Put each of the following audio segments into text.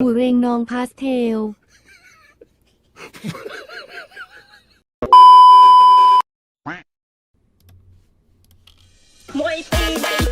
อูเรงนองพาสเทล มวยตีใบ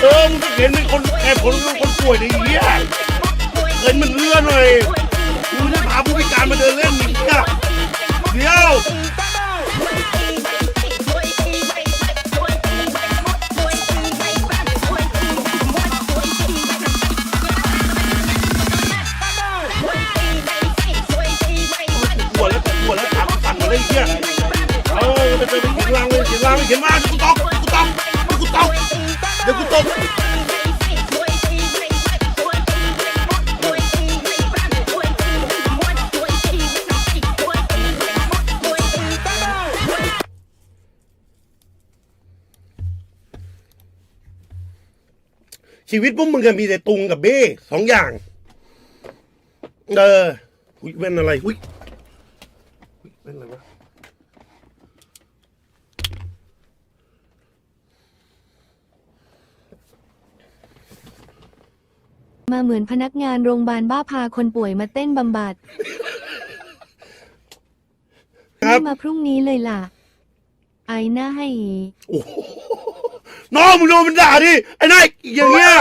เออมึงเห็นเป็นคนแอบคนคนป่วยในเหี้ยเห็นมันเลื่อนหน่อยกูจะพาผู้พิการมาเดินเล่นนี่เนี่ยเดี๋ยวปวดแล้วปวดแล้วถามสั่นมาเลยไอ้เหี้ยเออไปไปไปเขียนลังเลยเขียนลังเลยเขียนมาเดี๋ยวกูตกกูตกกูตกเดี๋ยวกูตกชีวิตพวกมึงก็มีแต่ตุงกับเบ้สองอย่าง เออ อุ้ยเป็นอะไร อุ้ยอุ๊ยเป็นอะไรวะ มาเหมือนพนักงานโรงพยาบาลบ้าพาคนป่วยมาเต้นบำบัดครับนี่มาพรุ่งนี้เลยล่ะ ไอหน้าให้อีโอ้โหน้องมึงโดนมันด่าดิไอ้นายอย่างเงี้ย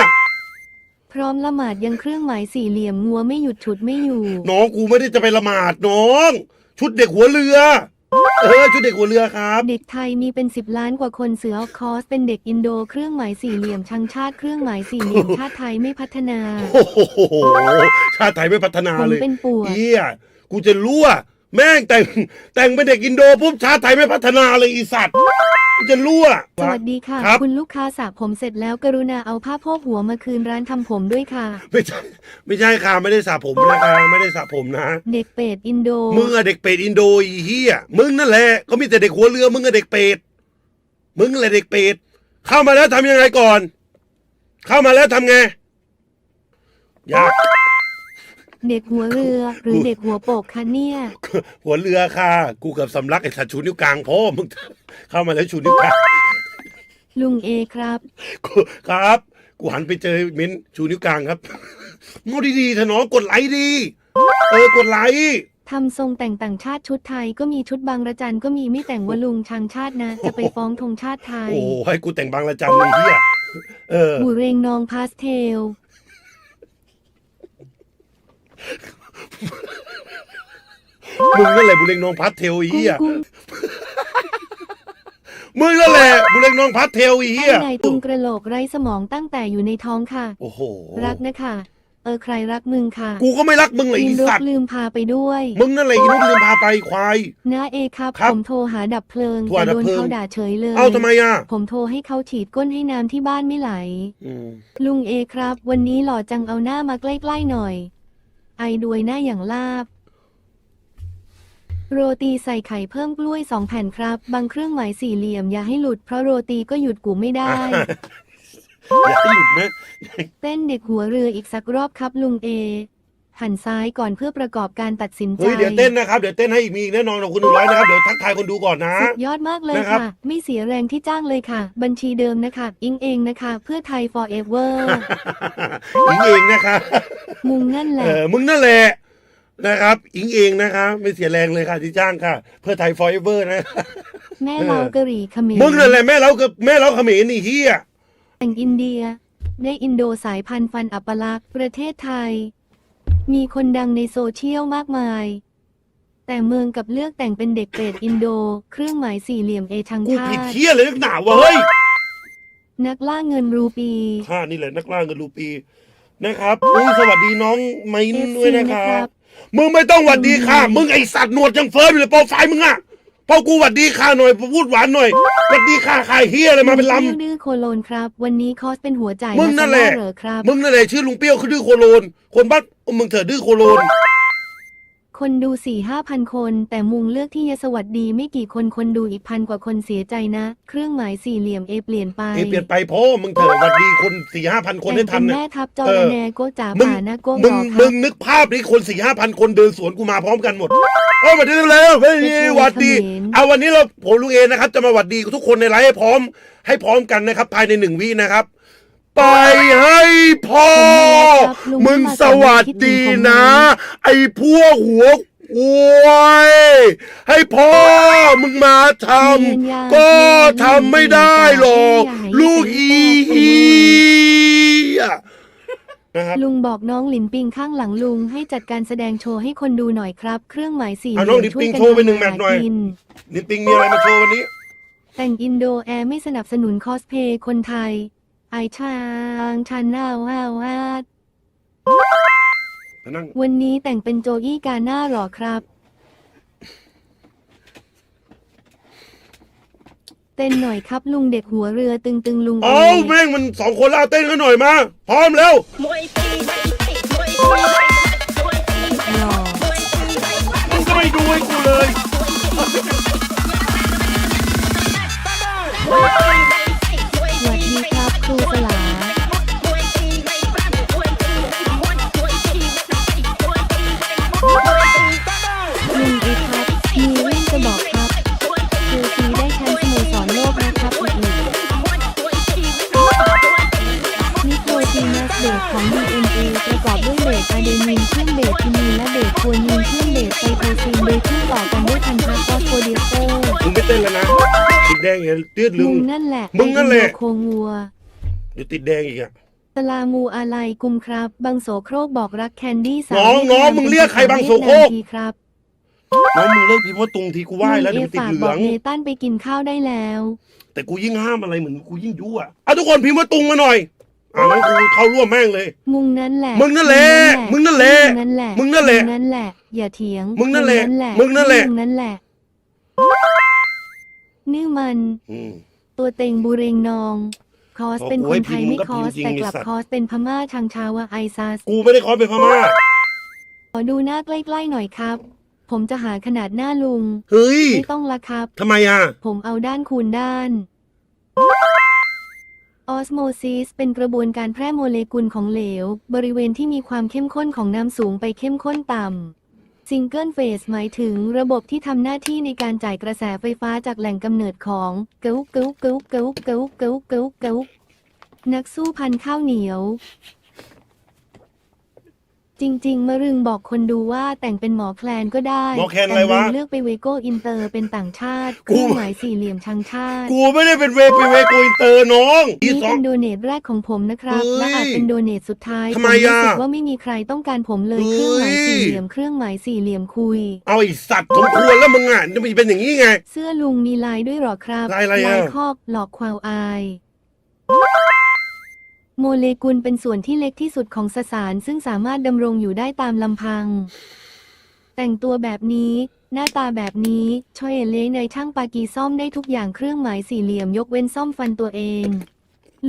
พร้อมละหมาดยังเครื่องหมายสี่เหลี่ยมงัวไม่หยุดฉุดไม่อยู่ น้องกูไม่ได้จะไปละหมาดน้อง ชุดเด็กหัวเรือ เออชุดเด็กหัวเรือครับเด็กไทยมีเป็นสิบล้านกว่าคนเสือออฟคอร์สเป็นเด็กอินโดเครื่องหมายสี่เหลี่ยมชังชาติเครื่องหมายสี่เหลี่ยมชาติไทยไม่พัฒนาโอ้โหชาติไทยไม่พัฒนาผมเลยเป็นปวดเอี้ยกูจะรั่ว แม่งแต่งแต่งเป็นเด็กอินโดปุ๊บชาติไทยไม่พัฒนาเลยอีสัตว์กูจะรั่ว สวัสดีค่ะ ครับ คุณลูกค้าสระผมเสร็จแล้วกรุณาเอาผ้าโพกหัวมาคืนร้านทำผมด้วยค่ะ ไม่ใช่ไม่ใช่ค่ะไม่ได้สระผมนะคะไม่ได้สระผมนะ เด็กเป็ดอินโด มึงอะเด็กเป็ดอินโดอีเฮียมึงนั่นแหละก็มีแต่เด็กหัวเรือ มึงอะเด็กเป็ดมึงแหละเด็กเป็ดเข้ามาแล้วทำยังไงก่อน เข้ามาแล้วทำไงยาก เด็กหัวเรือ หรือเด็กหัวโปกคะเนี่ย หัวเรือค่ะ กูเกับสำลักไอ้สัตว์ชูนิ้วกลางพ่อมึงเข้ามาแล้วชูนิ้วกลางลุงเอครับ กูครับ กูหันไปเจอเม้นชูนิ้วกลางครับงอดีๆเถอะน้องกดไลค์ดี เออกดไลค์ทำทรงแต่งต่างชาติชุดไทยก็มีชุดบางระจันก็มีไม่แต่งว่าลุงชังชาตินะ จะไปฟ้องธงชาติไทย โอ้โหให้กูแต่งบางละจันเลยเฮียเออบูเรงนองพาสเทล มึงนั่นแหละบุเรงน้องพัดเทลไอีกุ้งเฮียกุ้งมึงนั่นแหละบุเรงน้องพัดเทลไอีเฮียไอ้นายตุงกระโหลกไร้สมองตั้งแต่อยู่ในท้องค่ะ โอ้โห รักนะคะ เออใครรักมึงค่ะ กูก็ไม่รักมึงเลยอิไอีนรสัถตว์ลืมพาไปด้วย มึงนั่นแหละอีนุ่นลืมพาไปควายน้าเอครับครับผมโทรหาดับเพลิงโทรหาแต่โดนดับเพลิงเขาด่าเฉยเลย เอ้าทำไมอะ ผมโทรให้เขาฉีดก้นให้น้ำที่บ้านไม่ไหลอืมลุงเอครับ วันนี้หล่อจังเอาหน้ามาใกล้ๆหน่อย ไอด้วยหน้าอย่างลาบ โรตีใส่ไข่เพิ่มกล้วยสองแผ่นครับ บางเครื่องหมายสี่เหลี่ยมอย่าให้หลุดเพราะโรตีก็หยุดกูไม่ได้ อย่าให้หลุดนะ เต้นเด็กหัวเรืออีกสักรอบครับลุงเอ หันซ้ายก่อนเพื่อประกอบการตัดสินใจ เฮ้ยเดี๋ยวเต้นนะครับ เดี๋ยวเต้นให้อีกมีอีกแน่นอนของคุณหนึ่งร้อยนะครับ เดี๋ยวทักทายคนดูก่อนนะ สุดยอดมากเลยนะครับ ค่ะ ไม่เสียแรงที่จ้างเลยค่ะ บัญชีเดิมนะคะ อิงเองนะคะ เพื่อไทย forever อิงเองนะคะมุงนั่นแหเอละ อมึงนั่นแหละนะครับ อิงเองนะคะไม่เสียแรงเลยค่ะที่จ้างค่ะ เพื่อไทยฟอร์เอเวอร์นะ แม่เมากะหรี่เขมรมึงนั่นแหละแม่เรากับแม่เราเขมรนี่เฮียแต่งอินเดีย ได้อินโดสายพันธุ์ฟันอัปลักษณ์ประเทศไทย มีคนดังในโซเชียลมากมาย แต่เมืองกับเลือกแต่งเป็นเด็กเป็ดอินโด เครื่องหมายสี่เหลี่ยมเอชังกูชาผิดติเฮียเลยนักหนาวะเฮ้ยนักล่าเงินรูปี ข้านี่แหละนักล่าเงินรูปีนะครับอุ้ยสวัสดีน้องไม้น FC ด้วยนะครันะครับบ มึงไม่ต้องหวัดดีค่ะ มึงไอสัตว์หนวดยังเฟิร์มอยู่เลยโปรไฟล์มึงอะ พอกูหวัดดีค่ะหน่อยพอพูดหวานหน่อยหวัดดีค่ะใครเฮียอะไรมาเป็นลลุงปรี้ยวดื้อโคโลนครับ วันนี้คอสเป็นหัวใจมึงนั่นแหละ มาซาร่าเหรอครับำมึงนั่นแหละชื่อลุงเปรี้ยวคือดื้อโคโลน คนบ้านมึงเถอะดื้อโคโลน คนดูสี่ห้าพันคน แต่มุงเลือกที่จะสวัสดีไม่กี่คนคนดูอีกพันกว่าคนเสียใจนะ เครื่องหมายสี่เหลี่ยมเอเปลี่ยนไป เอเปลี่ยนไปเพราะมึงเถอะหวัดดีคนสี่ห้าพันคนให้ทันแต่งเป็นะแม่ทัพจอเออระแนโกจ๋ามึงป่านะโกมึบงอกคมึรับงนึกภาพนี้คนสี่ห้าพันคนเดินสวนกูมาพร้อมกันหมดเออหวัดดีแล้วเฮ้ยไปคุยหวัดดี เขมร เอาวันนี้เราผมลุงเอนะครับ จะมาหวัดดีทุกคนในไลฟ์ให้พร้อม ให้พร้อมกันนะครับ ภายในหนึ่งวินะครับ ไปให้พ่อ มึงสวัสดีนะ ไอ้พวกหัวโวยให้พ่อมึงมาทำก็ทำไม่ได้หรอกลูกอีเฮียนะครับลุงบอกน้องหลินปิงข้างหลังลุงให้จัดการแสดงโชว์ให้คนดูหน่อยครับ เครื่องหมายสี่เหเอาลี่น้อยงมหลินช่วปิยงกันโชว์ไปหนึ่งทำแมมาตช์หาหน่อยกินนิติงมีอะไรมาโชว์วันนี้ แต่งอินโดแอร์ไม่สนับสนุนคอสเพย์คนไทย ไอชางชันหน้าว้าววาดมานั่งวันนี้แต่งเป็นโจอี้กาหน้าหรอครับ เต้นหน่อยครับลุงเด็กหัวเรือตึงตึงๆลุงเอาเอ๋ยแม่งมันสองคนแล้วเต้นกันหน่อยมา พร้อมแล้วมวยตีไม่ติ เต้นแล้วนะติดแดงอย่าเตือดลึมึงงนั่นแหละมึงนั่นแหละ ไอ้อิโโคงัว เดี๋ยวติดแดงอีกอะสลามูอาลัยกุมครับ บังโสโครกบอกรักแคนดี้สาวน้องวีดน้องามมึงเรียกใครบังโสโครก เวียดนามทีครับน้องมึงเลิกพิมพ์ว่าตุงทีกูไหว้แล้วลุเดี๋ยวงมันติดเหลืเอฝากบออกงเนตันไปกินข้าวได้แล้ว แต่กูยิ่งห้ามอะไรเหมือนกูยิ่งยั่วอะทุกคนพิมพ์ว่าตุงมาหน่อยอ่างั้นกูเข้าร่วมแม่งเลย มึงนั่นแหละ มึงนั่นแหละมึงนั่นแหละมึงนั่นแหละ มึงนั่นแหละมึงนั่นแหละ อย่าเถียงมึงนั่นแหละมึมึงนั่นแหละ มึงนั่นแหละ นี่มัน อืม ตัวเต็งบุเรงนอง คอสโอ้โหเป็นคนไทยพิมพ์ไม่ก็คอสพิมพ์จริงแต่กลับไอ้สัตว์คอสเป็นพม่าชังชาวาไอซัสกูไม่ได้ขอเป็นพม่า ขอดูหน้าใกล้ๆหน่อยครับ ผมจะหาขนาดหน้าลุง เฮ้ย ไม่ต้องละครับ ทำไมอะ ผมเอาด้านคูณด้าน ออสโมซิสเป็นกระบวนการแพร่โมเลกุลของเหลว บริเวณที่มีความเข้มข้นของน้ำสูงไปเข้มข้นต่ำ ซิงเกิลเฟสหมายถึงระบบที่ทำหน้าที่ในการจ่ายกระแสไฟฟ้าจากแหล่งกำเนิดของเกิลเกิลเกิลเกิลเกิลเกิลเกิลนักสู้พันข้าวเหนียว จริง ๆมะรึงบอกคนดูว่าแต่งเป็นหมอแคลนก็ได้หมอแคลนอะไรวะ แต่มึงเลือกไปเวโก้อินเตอร์เป็นต่างชาติเคกูรื่องหมายสี่เหลี่ยมชังชาติ กูไม่ได้เป็นเวไปเวโกอินเตอร์น้องอีนี่สองเป็นโดเนทแรกของผมนะครับเฮ้ยและอาจเป็นโดเนทสุดท้ายทำไมรู้อะสึกว่าไม่มีใครต้องการผมเลยเฮ้เคยรื่องหมายสี่เหลี่ยมเครื่องหมายสี่เหลี่ยมคุย เอาไอสัตว์สมควรแล้วมึงอะจะมีเป็นอย่างนี้ไง เสื้อลุงมีลายด้วยเหรอครับลายอะไรอะคอกหลอกควาวอาย โมเลกุลเป็นส่วนที่เล็กที่สุดของสสารซึ่งสามารถดำรงอยู่ได้ตามลำพัง แต่งตัวแบบนี้ หน้าตาแบบนี้ช่วยเล้ในช่างปากีซ่อมได้ทุกอย่างเครื่องหมายสี่เหลี่ยมยกเว้นซ่อมฟันตัวเอง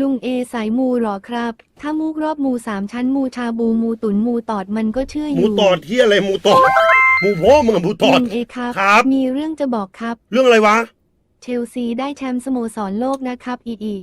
ลุงเอสายมูหรอครับ ถ้ามูกรอบมูสามชั้นมูชาบูมูตุนมูตอดมันก็เชื่ออหมูยู่ตอดที่อะไรหมูตอดหมูพ่อมึงอะหมูตอด ลุงเอครับ ครับ มีเรื่องจะบอกครับ เรื่องอะไรวะ เชลซีได้แชมป์สโมสรโลกนะครับอีอี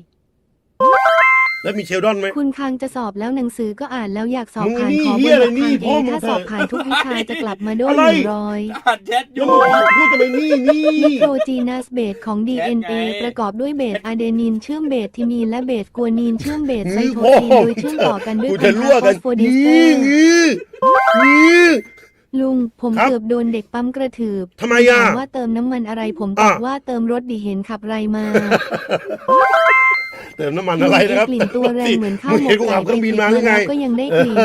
แล้วมีเชลดอนไหม คุณคังจะสอบแล้วหนังสือก็อ่านแล้วอยากสอบมึงผ่านนี่ขอเหี้บยนอะไรหลักนี่ทางเอพ่อมึงถ้าสอบผ่านทุกวิชาจะกลับมาโดนอะไรหนึ่งร้อยอ่านแชทอแล้วยู่มึงพูดทำไมนี่นี่โปรจีนัสเบสของ DNA ประกอบด้วยเบสอะเดนินเชื่อมเบสทิมีนและเบสกัวนีนเชื่อมเบสไซนี่โทพ่อซีนโดยเชื่อมต่อกันด้วยกูพัจะนธะรั่วฟกัอนสโฟดิสเตอนี่ร์นี่นี่ลุงผมครับเกือบโดนเด็กปั๊มกระถืบทำไมอะถามว่าเติมน้ำมันอะไรผมตอบอะว่าเติมรถดีเห็นขับไรมา เติมน้ำมันอะไรนะครับกลิ่นตัวแรงเหมือนข้าวมึงหมเห็นกกูขับเครื่องบินมาหรือไงแล้วก็ยังได้กลิ่น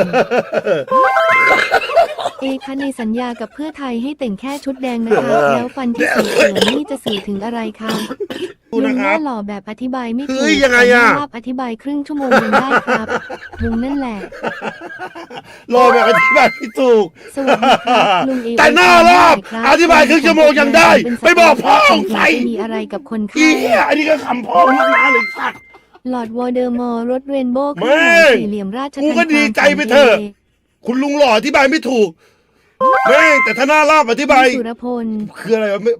เอคะในสัญญากับเพื่อไทยให้แต่งแค่ชุดแดงนะคะ แล้วฟันที่สีเหลืองนี่จะสื่อถึงอะไรคะดูลุนะงคหรัน้าบหล่อแบบอธิบายไม่ถูเฮ้กยยังไงอะแต่ภาพอธิบายครึ่งชั่วโมงยังได้ครับลุงนั่นแหละรอแบบอธิบายไม่ถูกสวัสดีครับลุงเอแต่หน้ารอบครับอธิบายครึ่งชั่วโมงยังได้เป็นไปบอกพ่อสัตว์ใส่จะมีอะไรกับคนอีไข้เหี้ยอันนี้ก็คำพ่อมึงมาเลยสัตว์ หลอดวอเดอร์มอร์รถเรนโบว์เคแม่รื่องหมายสี่เหลี่ยมราชกูทัณฑ์ก็ดีใจไปเถอะความฝันคุณลุงหล่ออธิบายไม่ถูกแม่งแต่ถ้าหน้าลาบอธิบาย สุรพล คืออะไรวะไม่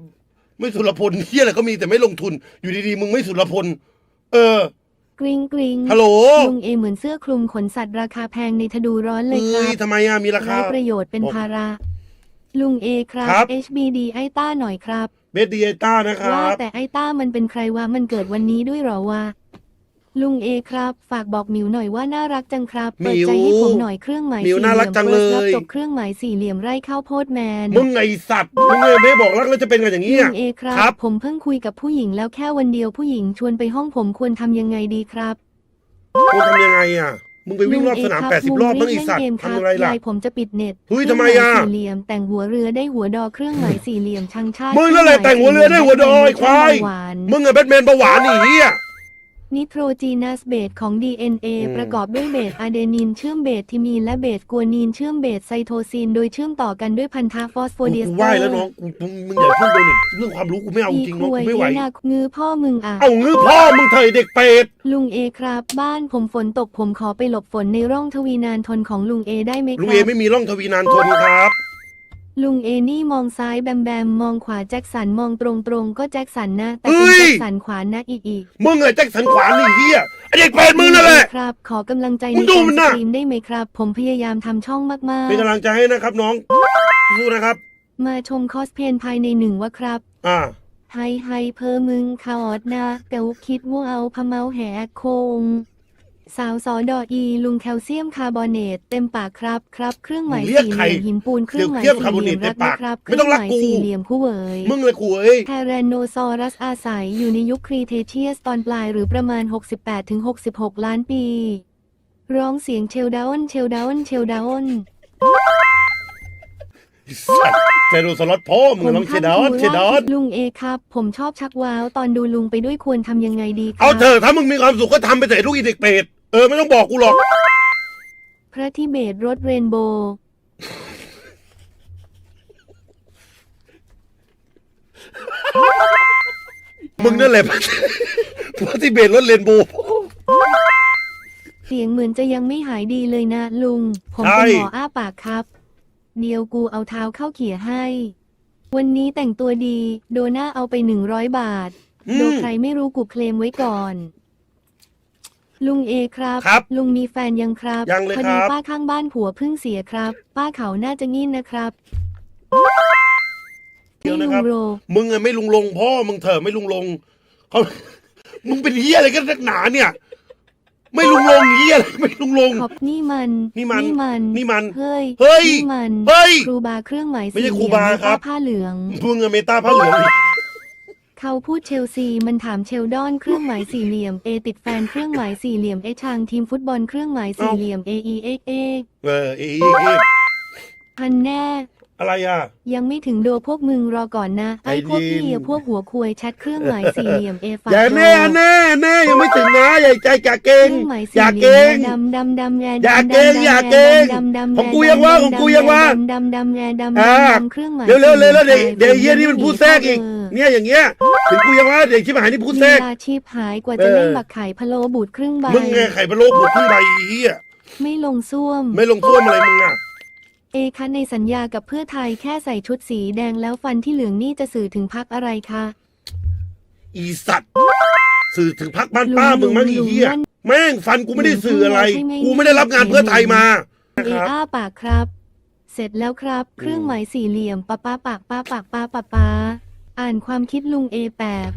ไม่สุรพลเฮียอะไรก็มีแต่ไม่ลงทุน อยู่ดีๆ มึงไม่สุรพล เออ กริงกริงฮัลโหล ลุงเอเหมือนเสื้อคลุมขนสัตว์ราคาแพงในทดูร้อนเลยคเอ้รัยบทำไมอะมีราคา ไร้ประโยชน์เป็นภาระ ลุงเอครับครับ HBD ไอ้ต้าหน่อยครับ เบสดีเอต้านะคว่ารับแต่ไอ้ต้ามันเป็นใครวะมันเกิดวันนี้ด้วยเหรอวะ ลุงเอครับ ฝากบอกหมิวหน่อยว่าน่ารักจังครับหมิเปิดวใจให้ผมหน่อยเครื่องหมายหมิวสี่เหน่ารัลี่กยมจังเฟิร์สรับเลยจบเครื่องหมายสี่เหลี่ยมไร่ข้าวโพดแมน มึงไอสัตว์มึงเลยไม่บอกรักแล้วจะเป็นกันอย่างนี้ลุอะงเอครับครับผมเพิ่งคุยกับผู้หญิงแล้วแค่วันเดียวผู้หญิงชวนไปห้องผมควรทำยังไงดีครับกูทำยังไงอะมึงไปวิ่งรอบสนามลุแปดสิบรอบบ้างไอเล่นสัตว์เกมคทำรับยังไงล่ะ ยายผมจะปิดเน็ตเฮ้ยครื่งทำไมอะหายสี่เหลี่ยมแต่งหัวเรือได้หัวดอเครื่องหมายสี่เหลี่ยมช่างชาติมึงนั่นแหละแต่งหัวเรือได้หัวดอยควายหวาน มึงอะแบทแมนเบาหวานไอีเหี้ย นิโตรจีนัสเบสของ DNA อืมประกอบด้วยเบสอะเดนินเชื่อมเบสทิมีนและเบสกัวนีนเชื่อมเบสไซโทซินโดยเชื่อมต่อกันด้วยพันธะฟอสโฟเดียสกูเตไหอว้ร์แล้วน้องกูมึงมึงอย่าพูดโดนเนี่ยเรื่องความรู้กูไม่เอาจอีริงคน้องวยกูไม่ไหวเอนาคงื้อพ่อมึงอะเอางื้อพ่อมึงเถอะเด็กเป็ดลุงเอครับ บ้านผมฝนตกผมขอไปหลบฝนในร่องทวีนานทนของลุงเอได้ไหมคลุงรัเอบไม่มีร่องทวีนานทนครับ ลุงเอนี่มองซ้ายแบมแบมมองขวาแจ็คสันมองตรงตรงๆก็แจ็คสันนะ แต่เป็นเฮ้ย แจ็คสันขวานะอีกอีกมึงอะแจ็คสันขวานนี่เหี้ยไอเด็กเป็ดมึงนั่นแหละ ครับ ขอกำลังใจมึในงดูการมันสน่ะ ตรีมได้ไหมครับ ผมพยายามทำช่องมากเป็นกำลังใจให้นะครับน้องสู้นะครับ ๆ มาชมคอสเพลย์ภายในหนึ่งว่าครับ อ่า ไฮไฮเพอมึงขอดนะเกาคิดว่าเอาพะเมาแหกโคง สาวสอดออีลุงแคลเซียมคาร์บอเนตเต็มปากครับครับเครื่องหมายเรียกสี่ใครเหลี่ยมหินปูนเครื่องหมายเรียกสี่คาร์บอเหเนลี่ตยมรักเต็มปากนะครับไม่ต้องรักเครื่หมายกูสี่เหลี่ยมคู่เหวยมึงเลยกูเอ้ยแทแรนโนซอรัสอาศัยอยู่ในยุคครีเทเชียสตอนปลายหรือประมาณ 68-66 ล้านปี ร้องเสียงเชลดาอนเชลดาอนเชลดาอนสัตว์ เจโรสล็อตพ่อมึงลองเชดอนเชดอนลุงเอครับ ผมชอบชักว้าว ตอนดูลุงไปด้วยควรทำยังไงดีครัเอาเถอะถ้ามึงมีความสุขก็ทำไปเถอะลูกอีเด็กเป็ดเออไม่ต้องบอกกูหรอก พระทิเบตรถเรนโบว์มึงนั่นแหละพระที่เบรรถเลนโบว์ เสียงเหมือนจะยังไม่หายดีเลยนะลุง ผมใช่เป็นหมออ้าปากครับ เดียวกูเอาเท้าเข้าเขี่ยให้ วันนี้แต่งตัวดี โดน่าเอาไปหนึ่งร้อยบาทอืโดมใครไม่รู้กูเคลมไว้ก่อน ลุงเอครับ ครับลุงมีแฟนยังครับยังเลยพอครัดีบป้าข้างบ้านผัวเพิ่งเสียครับ ป้าเขาน่าจะงิ้นนะครับเดี๋ยวนี่นะลุครับงโร มึงอะไม่ลุงลงพ่อมึงเถอะไม่ลุงลงเขา มึงเป็นเฮียอะไรกันนักหนาเนี่ย ไม่ลุงลงเฮียอะไรไม่ลุงลง ขอบนี่มันนี่มันนี่มันนี่มันเฮ้ยเฮ้ยนี่มันเฮ้ยครูบาเครื่องหมายไม่ใช่สี่ครูเหลี่ยมบาในครับ ผ้าเหลืองมึงอะเมตาผ้าเหลืองอีกเขาพูดเชลซีมันถามเชลดอนเครื่องหมายสี่เหลี่ยมเอติดแฟนเครื่องหมายสี่เหลี่ยมเอชางทีมฟุตบอลเครื่องหมายสี่เหลี่ยมเอเอเอเอเออเอกเอกพันแน่ อะไรอะ ยังไม่ถึงโดพวกมึงรอก่อนนะ ไอ้ไอ้พวกดินพี่อะพวกหัวควยแชทเครื่องหมายสี่เหลี่ยมเอฝากอย่าโดแน่แน่แน่ยังไม่ถึงนะอย่าใจอย่าเก่งเครื่องหมายอสี่ย่าเหลี่เก่ยง มดำดำดำแงอย่าดำเก่งดำอย่าแงเก่งดำดำของกูแยังว่าของกูยังว่าดำดำดำแงดำอ่า ดำดำเครื่องหมายเร็วเร็วเร็วเร็วเดี๋ยวสี่หเดี๋ยวลี่เฮียนี่มันพูดแทรกอีกเเนี่ยอย่างเงี้ยถึงกูยังว่าเด็กชิบหายนี่พูดแทรลีกลาชีพหายกว่าจะเออ เล่นบักไข่พะโล้บูดครึ่งใบมึงไงไข่พะโล้บุกขึ้นใบเฮียไม่ลงซ่วม ไม่ลงท่วมอะไรมึงอะ เอคะในสัญญากับเพื่อไทยแค่ใส่ชุดสีแดงแล้วฟันที่เหลืองนี่จะสื่อถึงพักอะไรคะอีสัตว์ สื่อถึงพักบ้านป้าลุงมึงมั้งลุอีงเหี้ยลุงแม่งฟันกูไม่ได้สื่ออะไรลุงลุงกูไม่ได้รับงานเพื่อไทยมาเออ้าปากครับ เสร็จแล้วครับ เครื่องหมายสี่เหลี่ยมปะป้าปากป้าปากป้าปะป้าอ่านความคิดลุงเอแปบ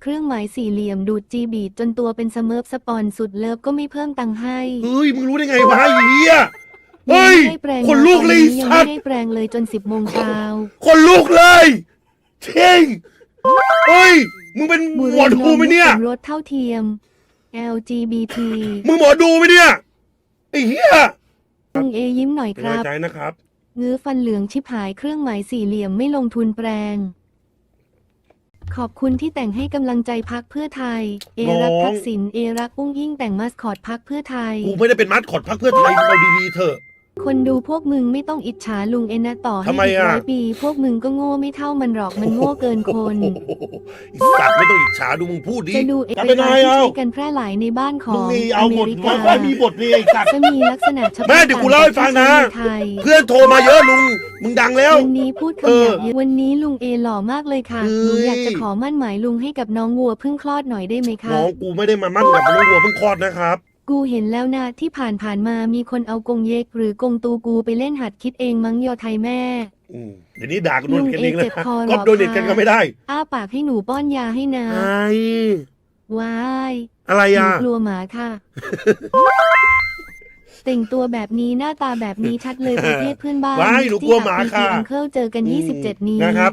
เครื่องหมายสี่เหลี่ยมดูดจีบีดจนตัวเป็นสเมิร์ฟสปอนสุดเลิฟก็ไม่เพิ่มตังค์ให้ เฮ้ย มึงรู้ได้ไงวะไอ้เหี้ย เฮ้ยงไม่ได้แปลงคนลูกเลยตอนนี้ยังสัไม่ตว์ได้แปลงเลยจนสิบโมงเช้าคนลูกเลยเท่งเฮ้ย มึงเป็นบุหมอดูไหมเนี่ย สมรสเท่าเทียม LGBT มึงหมอดูไหมเนี่ยไอ้เหี้ยลุงเอยิ้มหน่อยเป็นครักำลับงใจนะครับงื้อฟันเหลืองชิบหายเครื่องหมายสี่เหลี่ยมไม่ลงทุนแปลง ขอบคุณที่แต่งให้กำลังใจพักเพื่อไทย เอรักน้อง ทักษิณเอรักอุ้งยิ่งแต่งมาสคอตพักเพื่อไทย กูไม่ได้เป็นมัดขอดพักเพื่อไทยมึงเอาดีๆเถอะ คนดูพวกมึงไม่ต้องอิจฉาลุงเอ็นนะต่อให้ทำไมอีกอะร้อยปี พวกมึงก็โง่ไม่เท่ามันหรอกมันโง่เกินคน โอ้โหไอ้สัตว์ไม่ต้องอิจฉาดูมึงพูดดิ จะดูเอกลับไปไปนายที่เอา ใช้กันแพร่หลายในบ้านขมึองงมีเอาอหเมมดริไว้กาไว้มีบทนี่ไอ้สัตว์ จะมีลักษณะเฉพาะแม่เดี๋ยวกูเล่าให้ฟังนะ ต่างจากที่ใช้ในไทย เพื่อนโทรมาเยอะลุง มึงดังแล้ว วันนี้พูดเอคำหอยาบเยอะวันนี้ลุงเอหล่อมากเลยค่ะ เฮ้ย หนูอยากจะขอมั่นหมายลุงให้กับน้องวัวเพิ่งคลอดหน่อยได้ไหมคะ น้องกูไม่ได้มามั่นกับน้องวัวเพิ่งคลอดนะครับ กูเห็นแล้วนะที่ผ่านผ่านๆมามีคนเอากงเยกหรือกงตูกูไปเล่นหัดคิดเองมั้งยอไทยแม่ อืมเดี๋ยวนี้ด่ากันโดนกันเองลุงเอนะเจ็บคอเหรอก็โดนเน็ตกันก็ไม่ได้อ้าปากให้หนูป้อนยาให้นะไอ้ว้ายอะไรหนูอะกลัวหมาค่ะ แต่งตัวแบบนี้หน้าตาแบบนี้ชัดเลยประเทศเพื่อนบ้านว้ายหนูกลัวหมาค่ะ ที่อังเคิลเจอกัน 27 นี้นะครับ